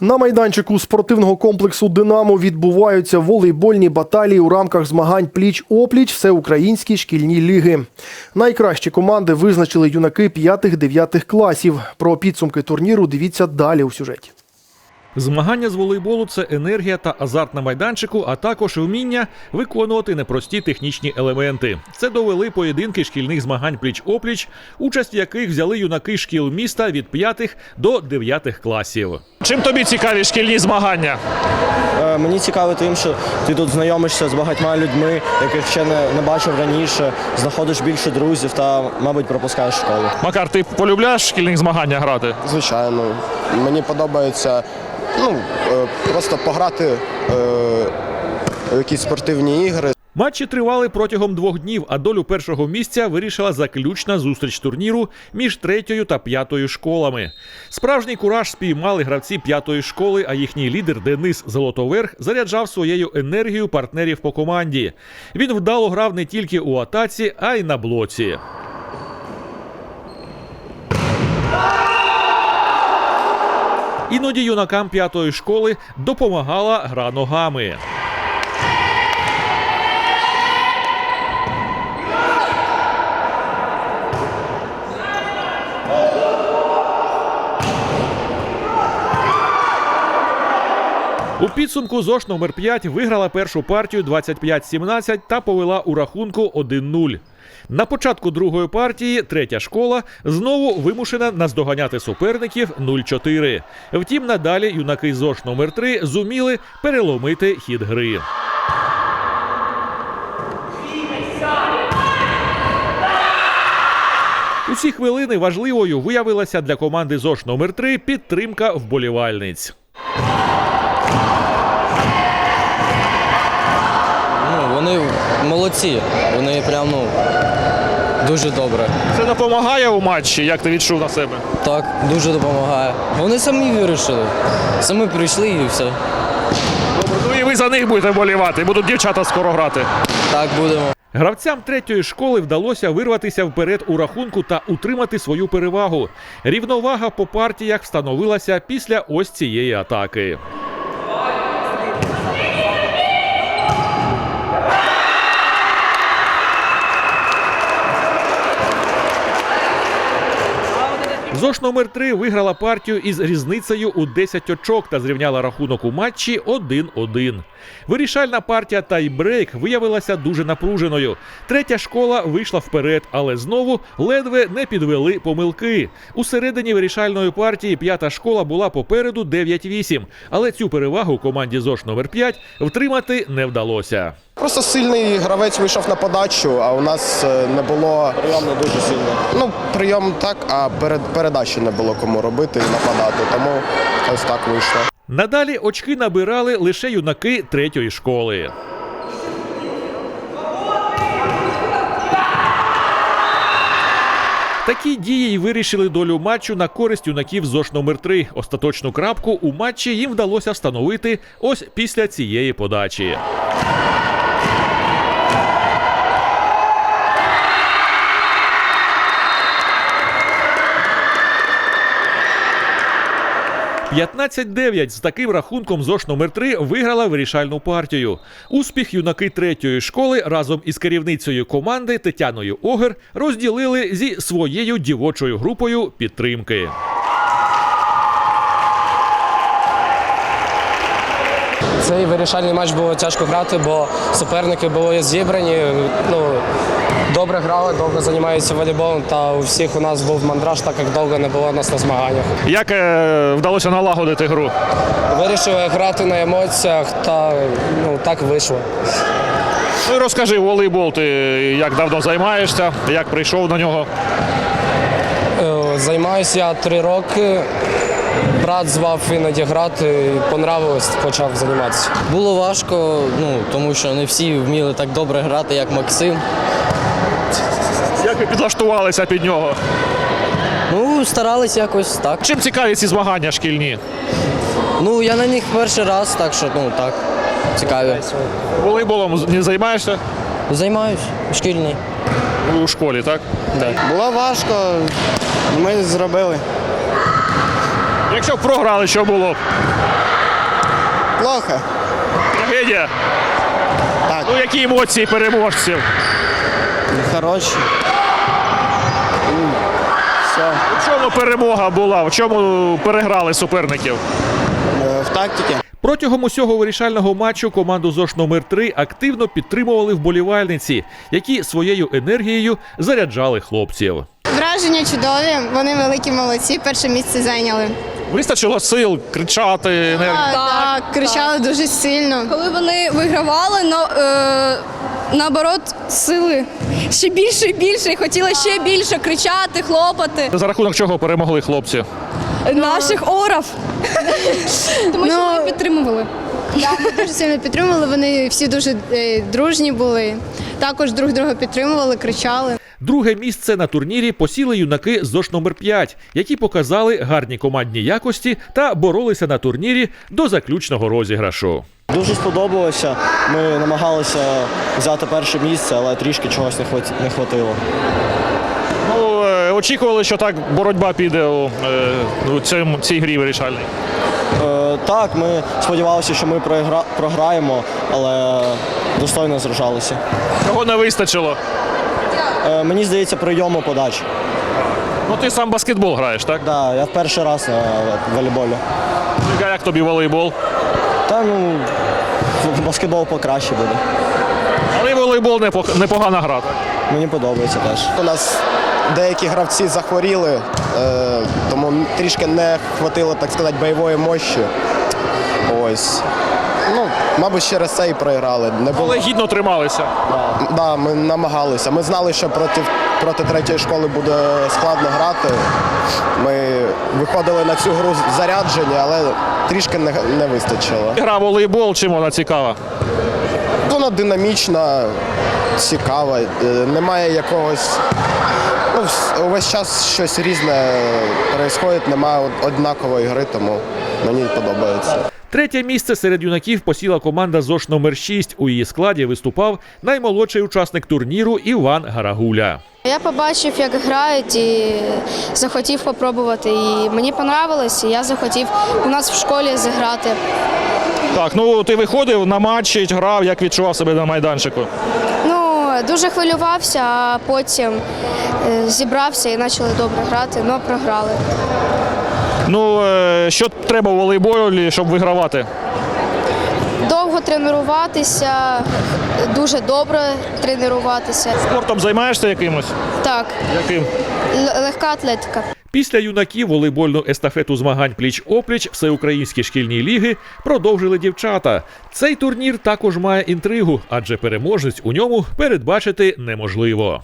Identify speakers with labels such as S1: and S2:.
S1: На майданчику спортивного комплексу Динамо відбуваються волейбольні баталії у рамках змагань пліч-опліч всеукраїнські шкільні ліги. Найкращі команди визначили юнаки 5-9 класів. Про підсумки турніру дивіться далі у сюжеті.
S2: Змагання з волейболу це енергія та азарт на майданчику, а також вміння виконувати непрості технічні елементи. Це довели поєдинки шкільних змагань пліч-опліч, участь в яких взяли юнаки шкіл міста від 5 до 9 класів.
S3: Чим тобі цікаві шкільні змагання?
S4: Е, Мені цікаво тим, що ти тут знайомишся з багатьма людьми, яких ще не, не бачив раніше, знаходиш більше друзів та, мабуть, пропускаєш школу.
S3: Макар, ти полюбляєш шкільних змаганнях грати?
S5: Звичайно, мені подобається ну, е, просто пограти е, в якісь спортивні ігри.
S2: Матчі тривали протягом двох днів, а долю першого місця вирішила заключна зустріч турніру між третьою та п'ятою школами. Справжній кураж спіймали гравці п'ятої школи, а їхній лідер Денис Золотоверх заряджав своєю енергією партнерів по команді. Він вдало грав не тільки у атаці, а й на блоці. Іноді юнакам п'ятої школи допомагала гра ногами. У підсумку ЗОШ номер 5 виграла першу партію 25-17 та повела у рахунку 1-0. На початку другої партії третя школа знову вимушена наздоганяти суперників 0-4. Втім, надалі юнаки ЗОШ номер 3 зуміли переломити хід гри. У ці хвилини важливою виявилася для команди ЗОШ номер 3 підтримка вболівальниць.
S6: Молодці. Вони прям ну, дуже добре.
S3: Це допомагає у матчі, як ти відчув на себе?
S6: Так, дуже допомагає. Вони самі вирішили. Самі прийшли і все.
S3: Ну і ви за них будете болівати, будуть дівчата скоро грати.
S6: Так будемо.
S2: Гравцям третьої школи вдалося вирватися вперед у рахунку та утримати свою перевагу. Рівновага по партіях встановилася після ось цієї атаки. ЗОШ номер 3 виграла партію із різницею у 10 очок та зрівняла рахунок у матчі 1-1. Вирішальна партія тайбрейк виявилася дуже напруженою. Третя школа вийшла вперед, але знову ледве не підвели помилки. У середині вирішальної партії п'ята школа була попереду 9-8, але цю перевагу команді ЗОШ номер 5 втримати не вдалося.
S5: Просто сильний гравець вийшов на подачу, а у нас е, не було
S4: Прийом не дуже сильно.
S5: ну, прийом так, а перед, передачі не було кому робити і нападати. Тому ось так вийшло.
S2: Надалі очки набирали лише юнаки третьої школи. Такі дії й вирішили долю матчу на користь юнаків ЗОШ номер 3 Остаточну крапку у матчі їм вдалося встановити ось після цієї подачі. «15-9» з таким рахунком ЗОШ номер 3 виграла вирішальну партію. Успіх юнаки третьої школи разом із керівницею команди Тетяною Огер розділили зі своєю дівочою групою підтримки.
S7: Цей вирішальний матч було тяжко грати, бо суперники були зібрані. Ну, добре грали, довго займаються волейболом, та у всіх у нас був мандраж, так як довго не було нас на змаганнях.
S3: Як е, вдалося налагодити гру?
S7: Вирішили грати на емоціях, та ну, так вийшло.
S3: Ну і розкажи, волейбол ти як давно займаєшся, як прийшов до нього?
S7: Е, Займаюся я три роки. Брат звав іноді грати, і понравилось, почав займатися.
S6: Було важко, ну, тому що не всі вміли так добре грати, як Максим.
S3: Як ви підлаштувалися під нього?
S6: Ну, старались якось так.
S3: Чим цікаві ці змагання шкільні?
S6: Ну, я на них перший раз, так що ну так, цікаві.
S3: Волейболом не займаєшся
S6: Займаюсь, шкільний.
S3: у школі, так?
S4: Було важко, ми зробили.
S3: Якщо б програли, що було? б?
S5: Плохо.
S3: Трагедія.
S5: Так.
S3: Ну які емоції переможців?
S4: Хороші. Все.
S3: В чому перемога була? В чому переграли суперників?
S5: Е, В тактиці.
S2: Протягом усього вирішального матчу команду ЗОШ номер 3 активно підтримували вболівальниці, які своєю енергією заряджали хлопців.
S8: Враження чудові, вони великі молодці, перше місце зайняли.
S3: Вистачило сил кричати, енергії.
S8: Так, кричали дуже сильно.
S9: Коли вони вигравали, но, е, наоборот, сили ще більше і більше, і хотіли ще більше кричати, хлопати.
S3: За рахунок чого перемогли хлопці?
S9: Наших орав. Тому що
S8: Ну,
S9: вони підтримували.
S8: Так, ми дуже сильно підтримували. Вони всі дуже е, дружні були. Також друг друга підтримували, кричали.
S2: Друге місце на турнірі посіли юнаки з ЗОШ номер 5 які показали гарні командні якості та боролися на турнірі до заключного розіграшу.
S4: Дуже сподобалося. Ми намагалися взяти перше місце, але трішки чогось не хват- не хватило.
S3: Ну, е, очікували, що так боротьба піде у, е, у цьому, цій грі вирішальній.
S4: Е, Так, ми сподівалися, що ми програємо, але достойно зражалися.
S3: Чого не вистачило?
S4: Е, Мені здається, прийому подач.
S3: Ну ти сам баскетбол граєш, так?
S4: Да, я в перший раз на волейболі.
S3: А Як тобі волейбол?
S4: Та ну, баскетбол покраще буде.
S3: Але й волейбол непог- непогана гра.
S4: Мені подобається теж.
S5: У нас деякі гравці захворіли, е, тому трішки не хватило, так сказати, бойової мощі. Ось. Мабуть, через це і проіграли. Не було.
S3: Але гідно трималися.
S5: Да, ми намагалися. Ми знали, що проти, проти третьої школи буде складно грати. Ми виходили на цю гру заряджені, але трішки не, не вистачило.
S3: Гра волейбол, чим вона цікава?
S5: Вона динамічна, цікава, е, немає якогось. Ну, увесь час щось різне відбувається, немає однакової гри, тому мені подобається.
S2: Третє місце серед юнаків посіла команда ЗОШ номер 6 У її складі виступав наймолодший учасник турніру Іван Гарагуля.
S8: Я побачив, як грають, і захотів спробувати. І мені понравилось, і я захотів у нас в школі зіграти.
S3: Так, ну ти виходив на матчі, грав, як відчував себе на майданчику.
S8: Дуже хвилювався, а потім е, зібрався і почали добре грати, але програли.
S3: Ну, е, що треба у волейболі, щоб вигравати?
S8: Довго тренуватися, дуже добре тренуватися.
S3: Спортом займаєшся якимось?
S8: Так,
S3: Яким?
S8: л- легка атлетика.
S2: Після юнаків волейбольну естафету змагань пліч-опліч всеукраїнські шкільні ліги продовжили дівчата. Цей турнір також має інтригу, адже переможець у ньому передбачити неможливо.